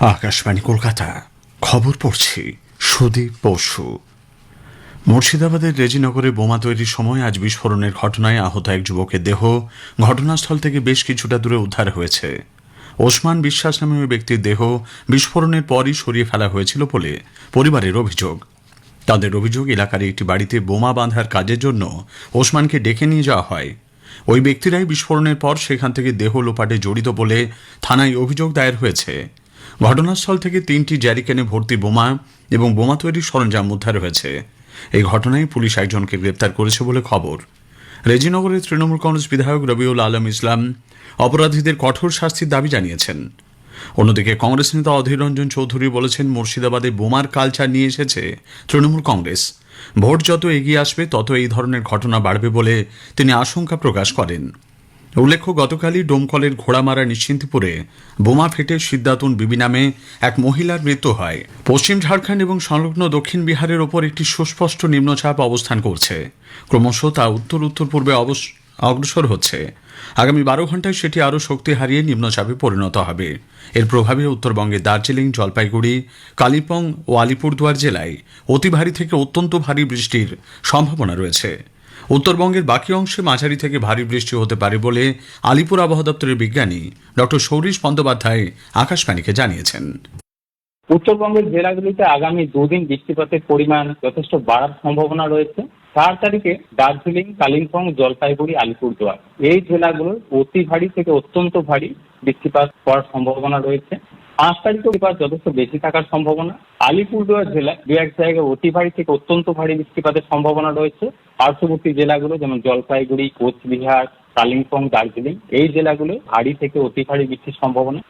আকাশবাণী কলকাতা। খবর পড়ছি সুদীপ বসু। মুর্শিদাবাদের রেজিনগরে বোমা তৈরির সময় আজ বিস্ফোরণের ঘটনায় আহত এক যুবকের দেহ ঘটনাস্থল থেকে বেশ কিছুটা দূরে উদ্ধার হয়েছে। ওসমান বিশ্বাস নামে ওই ব্যক্তির দেহ বিস্ফোরণের পরই সরিয়ে ফেলা হয়েছিল বলে পরিবারের অভিযোগ। তাদের অভিযোগ, এলাকার একটি বাড়িতে বোমা বাঁধার কাজের জন্য ওসমানকে ডেকে নিয়ে যাওয়া হয়। ওই ব্যক্তিরাই বিস্ফোরণের পর সেখান থেকে দেহ লোপাটে জড়িত বলে থানায় অভিযোগ দায়ের হয়েছে। ঘটনাস্থল থেকে তিনটি জ্যারিকেনে ভর্তি বোমা এবং বোমা তৈরির সরঞ্জাম উদ্ধার হয়েছে। এই ঘটনায় পুলিশ একজনকে গ্রেপ্তার করেছে বলে খবর। রেজিনগরের তৃণমূল কংগ্রেস বিধায়ক রবিউল আলম ইসলাম অপরাধীদের কঠোর শাস্তির দাবি জানিয়েছেন। অন্যদিকে কংগ্রেস নেতা অধীর রঞ্জন চৌধুরী বলেছেন, মুর্শিদাবাদে বোমার কালচার নিয়ে এসেছে তৃণমূল কংগ্রেস। ভোট যত এগিয়ে আসবে, তত এই ধরনের ঘটনা বাড়বে বলে তিনি আশঙ্কা প্রকাশ করেন। উল্লেখ্য, গতকালই ডোমকলের ঘোড়ামারা নিশ্চিন্তপুরে বোমা ফেটে সিদ্ধাতুন বিবি নামে এক মহিলার মৃত্যু হয়। পশ্চিম ঝাড়খণ্ড এবং সংলগ্ন দক্ষিণ বিহারের ওপর একটি সুস্পষ্ট নিম্নচাপ অবস্থান করছে। ক্রমশ তা উত্তর উত্তর পূর্বে অগ্রসর হচ্ছে। আগামী বারো ঘন্টায় সেটি আরও শক্তি হারিয়ে নিম্নচাপে পরিণত হবে। এর প্রভাবে উত্তরবঙ্গের দার্জিলিং, জলপাইগুড়ি, কালিম্পং ও আলিপুরদুয়ার জেলায় অতি ভারী থেকে অত্যন্ত ভারী বৃষ্টির সম্ভাবনা রয়েছে। উত্তরবঙ্গের বাকি অংশে মাঝারি থেকে ভারী বৃষ্টি হতে পারে বলে আলিপুর আবহাওয়া দপ্তরের বিজ্ঞানী ডক্টর সৌরিশ বন্দ্যোপাধ্যায় আকাশবাণীকে জানিয়েছেন। উত্তরবঙ্গের জেলাগুলিতে আগামী দুদিন বৃষ্টিপাতের পরিমাণ যথেষ্ট বাড়ার সম্ভাবনা রয়েছে। চার তারিখে দার্জিলিং, কালিম্পং, জলপাইগুড়ি, আলিপুরদুয়ার এই জেলাগুলোর অতি ভারী থেকে অত্যন্ত ভারী বৃষ্টিপাত হওয়ার সম্ভাবনা রয়েছে। পাঁচ তারিখে যথেষ্ট বেশি থাকার সম্ভাবনা। আলিপুরদুয়ার জেলায় দু এক জায়গায় অতি ভারী থেকে অত্যন্ত ভারী বৃষ্টিপাতের সম্ভাবনা রয়েছে। পার্শ্ববর্তী জেলাগুলো যেমন জলপাইগুড়ি, কোচবিহার, কালিম্পং, দার্জিলিং, এই জেলাগুলো ভারী থেকে অতি ভারী বৃষ্টির সম্ভাবনা।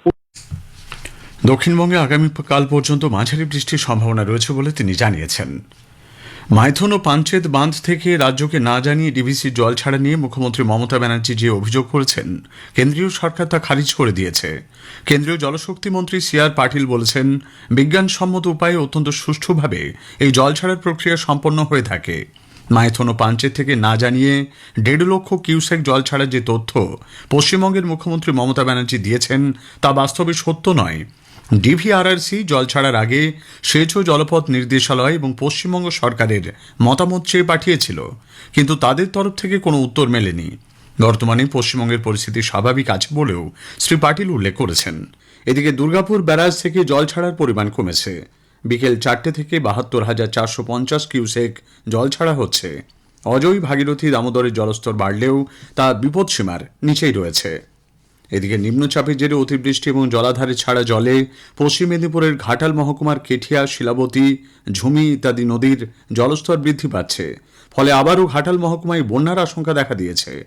দক্ষিণবঙ্গে আগামীকাল পর্যন্ত মাঝারি বৃষ্টির সম্ভাবনা রয়েছে বলে তিনি জানিয়েছেন। মাইথন ও পাঞ্চেত বাঁধ থেকে রাজ্যকে না জানিয়ে ডিভিসির জল ছাড়া নিয়ে মুখ্যমন্ত্রী মমতা ব্যানার্জি যে অভিযোগ করেছেন, কেন্দ্রীয় সরকার তা খারিজ করে দিয়েছে। কেন্দ্রীয় জলশক্তি মন্ত্রী সি আর পাটিল বলেছেন, বিজ্ঞানসম্মত উপায়ে অত্যন্ত সুষ্ঠুভাবে এই জল ছাড়ার প্রক্রিয়া সম্পন্ন হয়ে থাকে। মাইথন ও পাঞ্চেত থেকে না জানিয়ে দেড় লক্ষ কিউসেক জল ছাড়ার যে তথ্য পশ্চিমবঙ্গের মুখ্যমন্ত্রী মমতা ব্যানার্জি দিয়েছেন, তা বাস্তবে সত্য নয়। ডিভিআরআরসি, জল ছাড়ার আগে সেচ ও জলপথ নির্দেশালয় এবং পশ্চিমবঙ্গ সরকারের মতামত চেয়ে পাঠিয়েছিল। কিন্তু তাদের তরফ থেকে কোনো উত্তর মেলেনি। বর্তমানে পশ্চিমবঙ্গের পরিস্থিতি স্বাভাবিক আছে বলেও শ্রী পাটিল উল্লেখ করেছেন। এদিকে দুর্গাপুর ব্যারাজ থেকে জল ছাড়ার পরিমাণ কমেছে। বিকেল চারটে থেকে বাহাত্তর হাজার চারশো পঞ্চাশ কিউসেক জল ছাড়া হচ্ছে। অজয় ভাগীরথী দামোদরের জলস্তর বাড়লেও তা বিপদসীমার নিচেই রয়েছে। এদিকে নিম্নচাপের জেরে অতিবৃষ্টি এবং জলাধারে ছাড়া জলে পশ্চিম মেদিনীপুরের ঘাটাল মহকুমার কেঠিয়া, শিলাবতী, ঝুমি ইত্যাদি নদীর জলস্তর বৃদ্ধি পাচ্ছে। ফলে আবারও ঘাটাল মহকুমায় বন্যার আশঙ্কা দেখা দিয়েছে।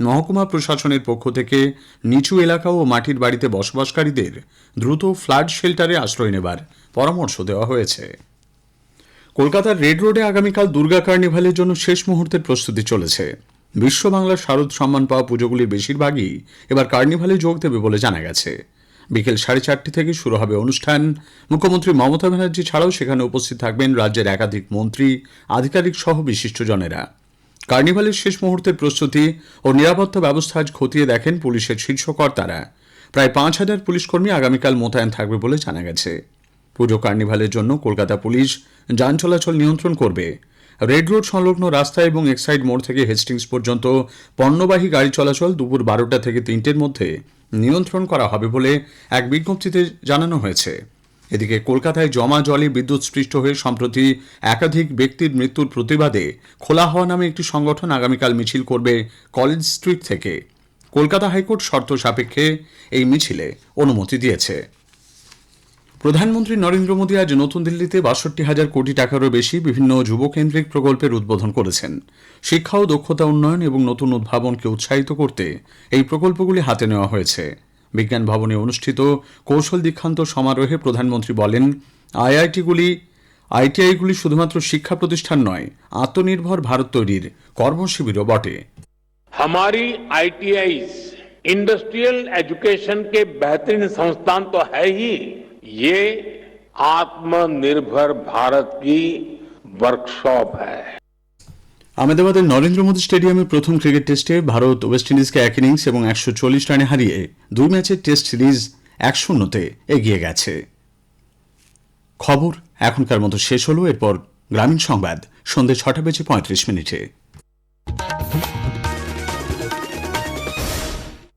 মহকুমা প্রশাসনের পক্ষ থেকে নিচু এলাকা ও মাটির বাড়িতে বসবাসকারীদের দ্রুত ফ্লাড শেল্টারে আশ্রয় নেবার পরামর্শ দেওয়া হয়েছে। কলকাতার রেড রোডে আগামীকাল দুর্গা কার্নিভালের জন্য শেষ মুহূর্তের প্রস্তুতি চলেছে। বিশ্ব বাংলার শারদ সম্মান পাওয়া পুজোগুলির বেশিরভাগই এবার কার্নিভালে যোগ দেবে বলে জানা গেছে। বিকেল সাড়ে চারটি থেকে শুরু হবে অনুষ্ঠান। মুখ্যমন্ত্রী মমতা ব্যানার্জি ছাড়াও সেখানে উপস্থিত থাকবেন রাজ্যের একাধিক মন্ত্রী, আধিকারিক সহ বিশিষ্টজনেরা। কার্নিভালের শেষ মুহূর্তের প্রস্তুতি ও নিরাপত্তা ব্যবস্থা আজ খতিয়ে দেখেন পুলিশের শীর্ষ কর্তারা। প্রায় পাঁচ হাজার পুলিশকর্মী আগামীকাল মোতায়েন থাকবে বলে জানা গেছে। পুজো কার্নিভালের জন্য কলকাতা পুলিশ যান চলাচল নিয়ন্ত্রণ করবে। রেড রোড সংলগ্ন রাস্তা এবং এক্সাইড মোড় থেকে হেস্টিংস পর্যন্ত পণ্যবাহী গাড়ি চলাচল দুপুর বারোটা থেকে তিনটের মধ্যে নিয়ন্ত্রণ করা হবে বলে এক বিজ্ঞপ্তিতে জানানো হয়েছে। এদিকে কলকাতায় জমা জলে বিদ্যুৎ স্পৃষ্ট হয়ে সম্প্রতি একাধিক ব্যক্তির মৃত্যুর প্রতিবাদে খোলা হওয়া নামে একটি সংগঠন আগামীকাল মিছিল করবে কলেজ স্ট্রিট থেকে। কলকাতা হাইকোর্ট শর্ত সাপেক্ষে এই মিছিলে অনুমতি দিয়েছে। প্রধানমন্ত্রী নরেন্দ্র মোদী আজ নতুন দিল্লিতে বাষট্টি হাজার কোটি টাকারও বেশি বিভিন্ন যুবকেন্দ্রিক প্রকল্পের উদ্বোধন করেছেন শিক্ষা ও দক্ষতা উন্নয়ন এবং নতুন উদ্ভাবনকে উৎসাহিত করতে এই প্রকল্পগুলি হাতে নেওয়া হয়েছে বিজ্ঞান ভবনে অনুষ্ঠিত কৌশল দীক্ষান্ত সমারোহে প্রধানমন্ত্রী বলেন আইআইটিগুলি আইটিআইগুলি শুধুমাত্র শিক্ষা প্রতিষ্ঠান নয় আত্মনির্ভর ভারত তৈরির কর্মশিবিরও বটে हमारी आईटीआई इंडस्ट्रियल एजुकेशन के बेहतरीन संस्थान तो है ही ये আত্মনির্ভর ভারত কি ওয়ার্কশপ হ্যায় আহমেদাবাদের নরেন্দ্র মোদী স্টেডিয়ামে প্রথম ক্রিকেট টেস্টে ভারত ওয়েস্ট ইন্ডিজকে এক ইনিংস এবং একশো চল্লিশ রানে হারিয়ে দুই ম্যাচের টেস্ট সিরিজ এক শূন্যতে এগিয়ে গেছে। খবর এখনকার মতো শেষ হলো, এরপর গ্রামীণ সংবাদ সন্ধ্যে ছটা বেজে পঁয়ত্রিশ মিনিটে।